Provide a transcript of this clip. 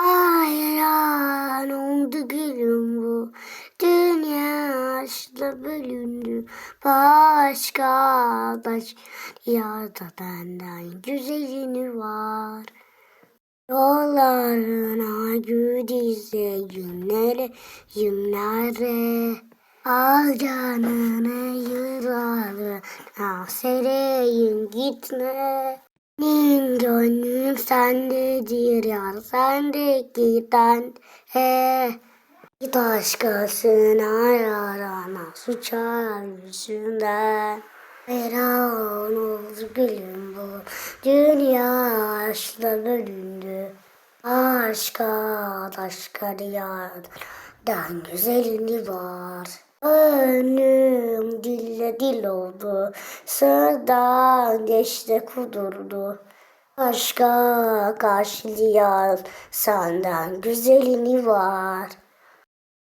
Hayran oldu gülüm bu. Dünya aşkla bölündü. Başka baş yada benden güzelini var. Yollarına güdize günlere günlere Al canını yıllarına gitme Benim gönlüm sendedir yar sende giden he. Git başkasına yarana suçar yüzünden. Hayran oldu gülüm bu Dünya aşkla bölündü. Aşka aşka diyardan güzelini var. Önüm dil oldu. Sırdan geçti kudurdu. Aşka karşı diyar senden güzelini var